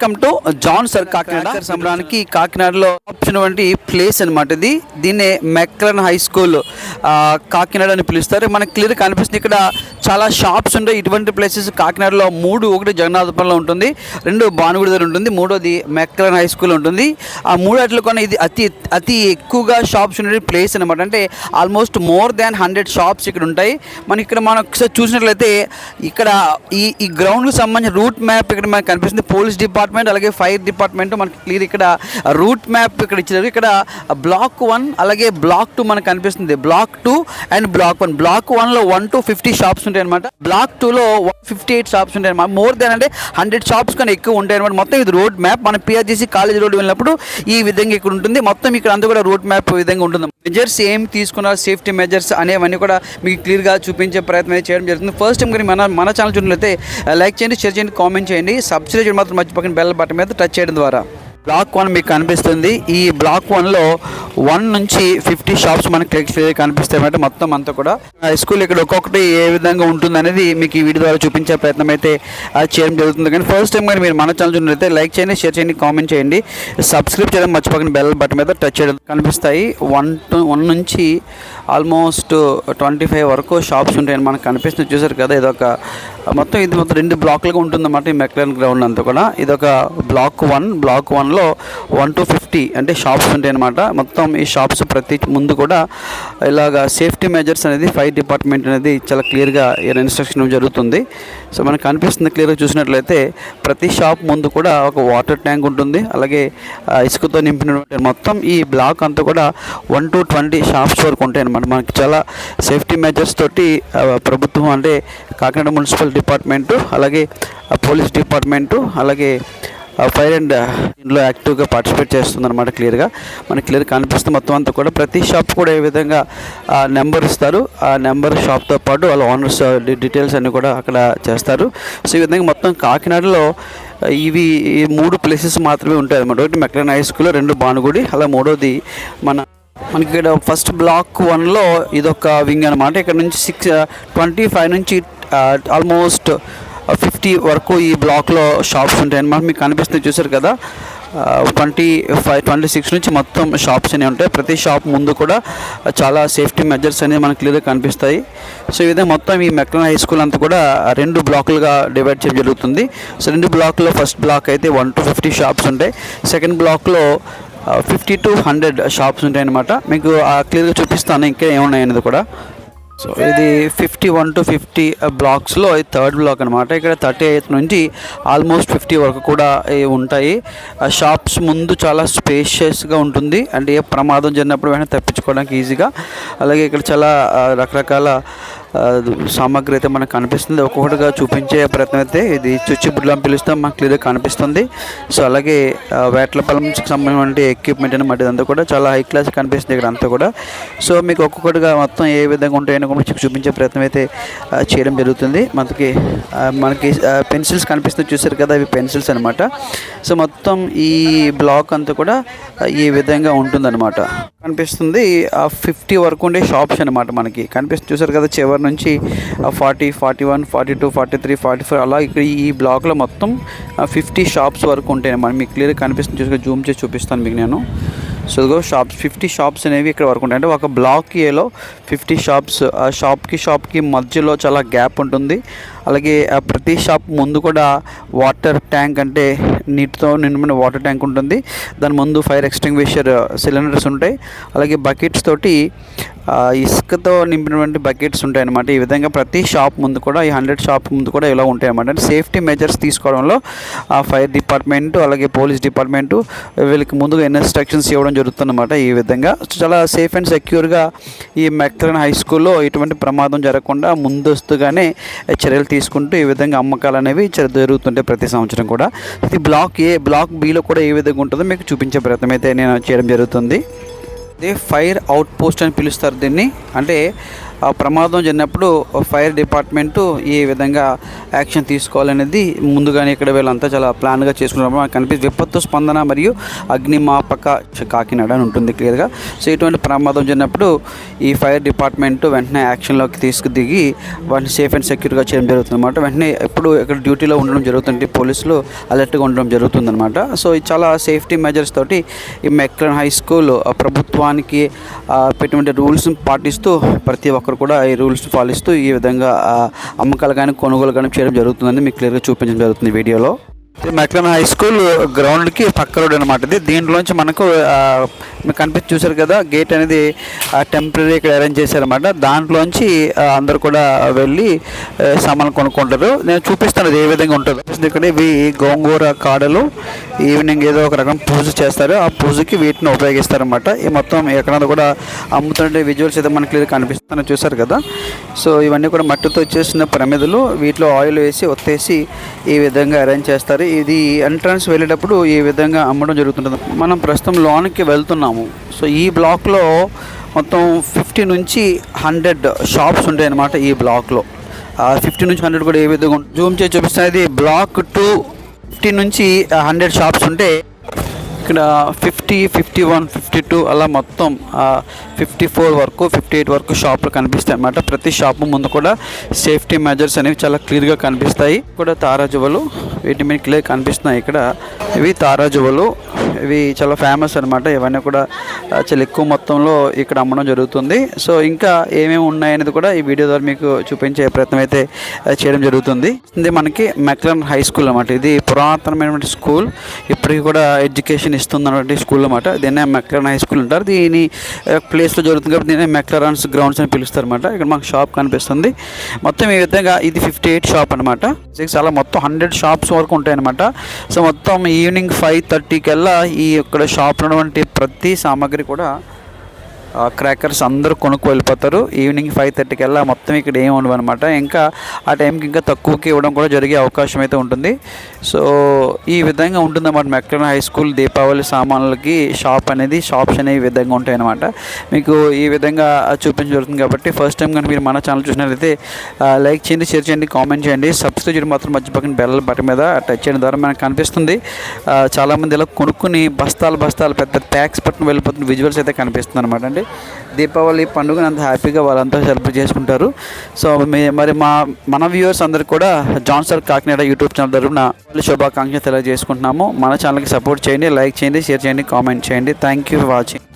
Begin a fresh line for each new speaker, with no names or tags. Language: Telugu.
Welcome to John sir Kakinada సంబరానికి కాకినాడలో వచ్చినటువంటి ప్లేస్ అనమాట ఇది. దీన్నే మెక్లన్ హై స్కూల్ కాకినాడ అని పిలుస్తారు. మనకి క్లియర్ కనిపిస్తుంది ఇక్కడ చాలా షాప్స్ ఉంటాయి. ఇటువంటి ప్లేసెస్ కాకినాడలో మూడు ఒకటి జగన్నాథపురంలో ఉంటుంది. రెండు భానుగుడి దగ్గర ఉంటుంది. మూడోది మెక్లన్ హై స్కూల్ ఉంటుంది. ఆ మూడాటిలో కూడా ఇది అతి అతి ఎక్కువగా షాప్స్ ఉండే ప్లేస్ అనమాట అంటే almost more than hundred shops ఇక్కడ ఉంటాయి. మనకి ఇక్కడ మనం ఒకసారి చూసినట్లయితే ఇక్కడ ఈ ఈ గ్రౌండ్కి సంబంధించిన రూట్ మ్యాప్ ఇక్కడ మనకు కనిపిస్తుంది. పోలీస్ డిపార్ట్మెంట్ అలాగే ఫైర్ డిపార్ట్మెంట్ మనకి క్లియర్ ఇక్కడ రూట్ మ్యాప్ ఇక్కడ ఇచ్చినారు ఇక్కడ బ్లాక్ వన్ అలాగే బ్లాక్ టూ మనకు కనిపిస్తుంది. Block two and block one. Block వన్లో వన్ టు ఫిఫ్టీ షాప్స్ ఉంటాయి అనమాట బ్లాక్ టూలో వన్ ఫిఫ్టీ ఎయిట్ షాప్స్ ఉంటాయి అనమాట మోర్ దెన్ అంటే హండ్రెడ్ షాప్స్ కానీ ఎక్కువ ఉంటాయి అనమాట మొత్తం ఇది రోడ్ మ్యాప్. మన పిఆర్జీసీ కాలేజ్ రోడ్ వెళ్ళినప్పుడు ఈ విధంగా ఇక్కడ ఉంటుంది. మొత్తం ఇక్కడ అంతా కూడా రోడ్ మ్యాప్ విధంగా ఉంటుంది. మెజర్స్ ఏం తీసుకున్నారు? సేఫ్టీ మెజర్స్ అనేవన్నీ కూడా మీకు క్లియర్గా చూపించే ప్రయత్నం చేయడం జరుగుతుంది. ఫస్ట్ టైం కానీ మన మన ఛానల్ చూసినట్లయితే లైక్ చేయండి షేర్ చేయండి కామెంట్ చేయండి. సబ్స్క్రైబ్ చేయడం మాత్రం మర్చిపోకండి. బెల్ బటన్ మీద టచ్ చేయడం ద్వారా. బ్లాక్ వన్ మీకు కనిపిస్తుంది. ఈ బ్లాక్ వన్లో వన్ నుంచి ఫిఫ్టీ షాప్స్ మనకి క్లిక్ కనిపిస్తాయి అంటే మొత్తం అంతా కూడా. స్కూల్ ఇక్కడ ఒక్కొక్కటి ఏ విధంగా ఉంటుంది అనేది మీకు ఈ వీడియో ద్వారా చూపించే ప్రయత్నం అయితే చేయడం జరుగుతుంది. కానీ ఫస్ట్ టైం కానీ మీరు మన ఛానల్ చూసినట్లయితే లైక్ చేయండి షేర్ చేయండి కామెంట్ చేయండి. సబ్స్క్రైబ్ చేయడం మర్చిపోకండి బెల్ బటన్ మీద టచ్ చేయడం కనిపిస్తాయి. వన్ టు వన్ నుంచి ఆల్మోస్ట్ ట్వంటీ ఫైవ్ వరకు షాప్స్ ఉంటాయని మనకు కనిపిస్తుంది. చూసారు కదా ఇదొక మొత్తం ఇది మొత్తం రెండు బ్లాక్లుగా ఉంటుందన్నమాట ఈ మెక్లెన్ గ్రౌండ్ అంతా కూడా. ఇదొక బ్లాక్ వన్ బ్లాక్ వన్లో వన్ టు ఫిఫ్టీ అంటే షాప్స్ ఉంటాయి అనమాట మొత్తం ఈ షాప్స్ ప్రతి ముందు కూడా ఇలాగ సేఫ్టీ మెజర్స్ అనేది ఫైర్ డిపార్ట్మెంట్ అనేది చాలా క్లియర్గా ఇన్స్ట్రక్షన్ జరుగుతుంది. సో మనకు కనిపిస్తుంది క్లియర్గా చూసినట్లయితే ప్రతి షాప్ ముందు కూడా ఒక వాటర్ ట్యాంక్ ఉంటుంది. అలాగే ఇసుకతో నింపినటువంటి మొత్తం ఈ బ్లాక్ అంతా కూడా వన్ టు ట్వంటీ షాప్స్ వరకు ఉంటాయి అనమాట మనకి చాలా సేఫ్టీ మెజర్స్ తోటి ప్రభుత్వం అంటే కాకినాడ మున్సిపల్ డిపార్ట్మెంటు అలాగే పోలీస్ డిపార్ట్మెంటు అలాగే ఫైర్ అండ్ ఇందులో యాక్టివ్గా పార్టిసిపేట్ చేస్తుంది అనమాట క్లియర్గా. మనకి క్లియర్ కనిపిస్తుంది మొత్తం అంతా కూడా ప్రతి షాప్ కూడా ఏ విధంగా ఆ నెంబర్ ఇస్తారు. ఆ నెంబర్ షాప్తో పాటు వాళ్ళ ఓనర్స్ డీటెయిల్స్ అన్నీ కూడా అక్కడ చేస్తారు. సో ఈ విధంగా మొత్తం కాకినాడలో ఇవి ఈ మూడు ప్లేసెస్ మాత్రమే ఉంటాయి అనమాట ఒకటి మెక్లన్ హై స్కూల్ రెండు భానుగుడి అలా మూడోది మన మనకి ఇక్కడ ఫస్ట్ బ్లాక్ వన్లో ఇదొక వింగ్ అనమాట ఇక్కడ నుంచి సిక్స్ ట్వంటీ ఫైవ్ నుంచి ఆల్మోస్ట్ ఫిఫ్టీ వరకు ఈ బ్లాక్లో షాప్స్ ఉంటాయి అనమాట మీకు కనిపిస్తుంది చూసారు కదా? ట్వంటీ ఫైవ్ ట్వంటీ సిక్స్ నుంచి మొత్తం షాప్స్ అనేవి ఉంటాయి. ప్రతి షాప్ ముందు కూడా చాలా సేఫ్టీ మెజర్స్ అనేవి మనకు క్లియర్గా కనిపిస్తాయి. సో ఈ విధంగా మొత్తం ఈ మెక్లన్ హై స్కూల్ అంతా కూడా రెండు బ్లాకులుగా డివైడ్ చేయడం జరుగుతుంది. సో రెండు బ్లాక్లో ఫస్ట్ బ్లాక్ అయితే వన్ టు ఫిఫ్టీ షాప్స్ ఉంటాయి. సెకండ్ బ్లాక్లో ఫిఫ్టీ టు హండ్రెడ్ షాప్స్ ఉంటాయి అనమాట మీకు క్లియర్గా చూపిస్తాను ఇంకా ఏమున్నాయి అనేది కూడా. సో ఇది ఫిఫ్టీ వన్ టు ఫిఫ్టీ బ్లాక్స్లో ఇది థర్డ్ బ్లాక్ అనమాట ఇక్కడ థర్టీ ఎయిత్ నుంచి ఆల్మోస్ట్ ఫిఫ్టీ వరకు కూడా ఉంటాయి. ఆ షాప్స్ ముందు చాలా స్పేషియస్గా ఉంటుంది. అంటే ఏ ప్రమాదం జరిగినప్పుడు వెంటనే తప్పించుకోవడానికి ఈజీగా అలాగే ఇక్కడ చాలా రకరకాల సామాగ్రి అయితే మనకు కనిపిస్తుంది. ఒక్కొక్కటిగా చూపించే ప్రయత్నం అయితే ఇది చుచ్చి అని పిలుస్తాం. మాకు క్లియర్గా కనిపిస్తుంది. సో అలాగే ఆ, సంబంధించిన ఎక్విప్మెంట్ అనమాట ఇదంతా కూడా చాలా హై క్లాస్ కనిపిస్తుంది ఇక్కడ అంతా కూడా. సో మీకు ఒక్కొక్కటిగా మొత్తం ఏ విధంగా ఉంటాయని కూడా మీకు చూపించే ప్రయత్నం అయితే చేయడం జరుగుతుంది. మనకి మనకి పెన్సిల్స్ కనిపిస్తుంది చూసారు కదా ఇవి పెన్సిల్స్ అనమాట సో మొత్తం ఈ బ్లాక్ అంతా కూడా ఈ విధంగా ఉంటుందన్నమాట. కనిపిస్తుంది. ఫిఫ్టీ వరకు ఉండే షాప్స్ అనమాట మనకి. కనిపిస్తుంది చూసారు కదా చివరి నుంచి forty forty one forty two forty three forty four అలా ఇక్కడ ఈ బ్లాక్లో మొత్తం ఫిఫ్టీ షాప్స్ వరకు ఉంటాయి మనం మీకు క్లియర్ కనిపిస్తుంది. చూసుకొని జూమ్ చేసి చూపిస్తాను మీకు నేను. సో ఇదిగో షాప్స్ ఫిఫ్టీ షాప్స్ అనేవి ఇక్కడ వరకు ఉంటాయి. అంటే ఒక బ్లాక్ ఏలో ఫిఫ్టీ షాప్స్ ఆ షాప్కి షాప్కి మధ్యలో చాలా గ్యాప్ ఉంటుంది. అలాగే ప్రతి షాప్ ముందు కూడా వాటర్ ట్యాంక్ అంటే నీటితో నిండిన వాటర్ ట్యాంక్ ఉంటుంది. దాని ముందు ఫైర్ ఎక్స్టింగ్విషర్ సిలిండర్స్ ఉంటాయి. అలాగే బకెట్స్ తోటి ఇసుకతో నింపినటువంటి బకెట్స్ ఉంటాయి అన్నమాట ఈ విధంగా ప్రతి షాప్ ముందు కూడా ఈ హండ్రెడ్ షాప్ ముందు కూడా ఇలా ఉంటాయి అన్నమాట అంటే సేఫ్టీ మెజర్స్ తీసుకోవడంలో ఆ ఫైర్ డిపార్ట్మెంట్ అలాగే పోలీస్ డిపార్ట్మెంటు వీళ్ళకి ముందుగా ఇన్స్ట్రక్షన్స్ ఇవ్వడం జరుగుతుందన్నమాట ఈ విధంగా. చాలా సేఫ్ అండ్ సెక్యూర్గా ఈ మెక్లన్ హై స్కూల్లో ఎటువంటి ప్రమాదం జరగకుండా ముందస్తుగానే చర్యలు తీసుకుంటూ ఈ విధంగా అమ్మకాలు అనేవి జరుగుతుంటాయి ప్రతి సంవత్సరం కూడా. ఇది బ్లాక్ ఏ బ్లాక్ బిలో కూడా ఏ విధంగా ఉంటుందో మీకు చూపించే ప్రయత్నం అయితే నేను చేయడం జరుగుతుంది. ఇది ఫైర్ అవుట్ పోస్ట్ అని పిలుస్తారు దీన్ని. అంటే ఆ ప్రమాదం జరిగినప్పుడు ఫైర్ డిపార్ట్మెంటు ఏ విధంగా యాక్షన్ తీసుకోవాలనేది ముందుగానే ఇక్కడ వీళ్ళంతా చాలా ప్లాన్గా చేసుకున్నారు. మనకు కనిపిస్తుంది విపత్తు స్పందన మరియు అగ్నిమాపక కాకినాడ అని ఉంటుంది క్లియర్గా. సో ఇటువంటి ప్రమాదం జరిగినప్పుడు ఈ ఫైర్ డిపార్ట్మెంట్ వెంటనే యాక్షన్లోకి తీసుకు దిగి వాటిని సేఫ్ అండ్ సెక్యూర్గా చేయడం జరుగుతుంది అనమాట వెంటనే ఎప్పుడు ఇక్కడ డ్యూటీలో ఉండడం జరుగుతుంది పోలీసులు అలర్ట్గా ఉండడం జరుగుతుందన్నమాట. సో ఇది చాలా సేఫ్టీ మెజర్స్ తోటి ఈ మెక్లన్ హై స్కూల్ ప్రభుత్వానికి ఆ, పెట్టినటువంటి రూల్స్ పాటిస్తూ ప్రతి ఒక్కరు కూడా ఈ రూల్స్ పాలిస్తూ ఈ విధంగా ఆ, అమ్మకాలు కానీ కొనుగోలు కానీ చేయడం జరుగుతుందని మీకు క్లియర్గా చూపించడం జరుగుతుంది వీడియోలో. మెక్లన్ హై స్కూల్ గ్రౌండ్కి పక్క రోడ్ అనమాట ఇది దీంట్లోంచి మనకు మీకు కనిపించి చూసారు కదా గేట్ అనేది టెంపరీ ఇక్కడ అరేంజ్ చేశారనమాట దాంట్లోంచి అందరు కూడా వెళ్ళి సామాన్లు కొనుక్కుంటారు. నేను చూపిస్తాను అది ఏ విధంగా ఉంటుంది. ఇక్కడ ఇవి గోంగూర కాడలు. ఈవినింగ్ ఏదో ఒక రకం పూజ చేస్తారు. ఆ పూజకి వీటిని ఉపయోగిస్తారనమాట ఈ మొత్తం ఎక్కడ కూడా అమ్ముతుంటే విజువల్స్ అయితే మనకి క్లియర్ కనిపిస్తాను చూసారు కదా? సో ఇవన్నీ కూడా మట్టితో చేసిన ప్రమిదలు. వీటిలో ఆయిల్ వేసి ఒత్తేసి ఈ విధంగా అరేంజ్ చేస్తారు. ఇది ఎంట్రన్స్ వెళ్ళేటప్పుడు ఈ విధంగా అమ్మడం జరుగుతుంటుంది. మనం ప్రస్తుతం లోనికి వెళ్తున్నాము. సో ఈ బ్లాక్లో మొత్తం ఫిఫ్టీ నుంచి హండ్రెడ్ షాప్స్ ఉంటాయి అన్నమాట ఈ బ్లాక్లో. ఫిఫ్టీ నుంచి హండ్రెడ్ కూడా ఏ విధంగా జూమ్ చేసి చూపిస్తున్నది. బ్లాక్ టూ ఫిఫ్టీ నుంచి హండ్రెడ్ షాప్స్ ఉంటే ఇక్కడ fifty fifty one fifty two అలా మొత్తం ఫిఫ్టీ ఫోర్ వరకు ఫిఫ్టీ ఎయిట్ వరకు షాపులు కనిపిస్తాయి అన్నమాట. ప్రతి షాపు ముందు కూడా సేఫ్టీ మెజర్స్ అనేవి చాలా క్లియర్గా కనిపిస్తాయి. కూడా తారాజువలు వీటి మీద క్లియర్ కనిపిస్తున్నాయి ఇక్కడ. ఇవి తారాజువలు. ఇవి చాలా ఫేమస్ అనమాట ఇవన్నీ కూడా చాలా ఎక్కువ మొత్తంలో ఇక్కడ అమ్మడం జరుగుతుంది. సో ఇంకా ఏమేమి ఉన్నాయనేది కూడా ఈ వీడియో ద్వారా మీకు చూపించే ప్రయత్నం అయితే చేయడం జరుగుతుంది. ఇది మనకి మెక్లన్ హై స్కూల్ అనమాట ఇది పురాతనమైనటువంటి స్కూల్. ఇప్పటికీ కూడా ఎడ్యుకేషన్ ఇస్తుంది స్కూల్ అనమాట దీన్నే మెక్లన్ హై స్కూల్ అంటారు. దీని ప్లేస్లో జరుగుతుంది కాబట్టి దీన్ని మెక్లరాన్స్ గ్రౌండ్స్ అని పిలుస్తారు అనమాట ఇక్కడ మాకు షాప్ కనిపిస్తుంది. మొత్తం ఈ విధంగా ఇది ఫిఫ్టీ ఎయిట్ షాప్ అనమాట చాలా మొత్తం హండ్రెడ్ షాప్స్ వరకు ఉంటాయన్నమాట. సో మొత్తం ఈవినింగ్ ఫైవ్ థర్టీకల్లా ఈ ఇక్కడ షాప్ ఉన్నటువంటి ప్రతి సామాగ్రి కూడా క్రాకర్స్ అందరూ కొనుక్కు వెళ్ళిపోతారు. ఈవినింగ్ ఫైవ్ థర్టీకి వెళ్ళా మొత్తం ఇక్కడ ఏమి ఉండవు అనమాట ఇంకా ఆ టైంకి ఇంకా తక్కువకి ఇవ్వడం కూడా జరిగే అవకాశం అయితే ఉంటుంది. సో ఈ విధంగా ఉంటుందన్నమాట మెక్కన హై స్కూల్ దీపావళి సామాన్లకి షాప్ అనేది షాప్స్ అనేవి ఈ విధంగా ఉంటాయన్నమాట మీకు ఈ విధంగా చూపించడం జరుగుతుంది కాబట్టి ఫస్ట్ టైం కానీ మీరు మన ఛానల్ చూసినట్లయితే లైక్ చేయండి షేర్ చేయండి కామెంట్ చేయండి. సబ్స్క్రైబ్ చేయడం మాత్రం మధ్య పక్కన బెల్ల బటన్ మీద టచ్ చేయడం ద్వారా మనకు కనిపిస్తుంది. చాలామంది ఇలా కొనుక్కుని బస్తాలు బస్తాలు పెద్ద ట్యాక్స్ పట్టుకుని వెళ్ళిపోతున్న విజువల్స్ అయితే కనిపిస్తుంది అనమాట అండి దీపావళి పండుగను అంత హ్యాపీగా వాళ్ళంతా సెలబ్రేట్ చేసుకుంటారు. సో మీ- మరి మా మన వ్యూవర్స్ అందరికి కూడా జాన్సర్ కాకినాడ యూట్యూబ్ ఛానల్ తరఫున శుభాకాంక్షలు తెలియజేసుకుంటున్నాము. మన ఛానల్కి సపోర్ట్ చేయండి లైక్ చేయండి షేర్ చేయండి కామెంట్ చేయండి. Thank you for watching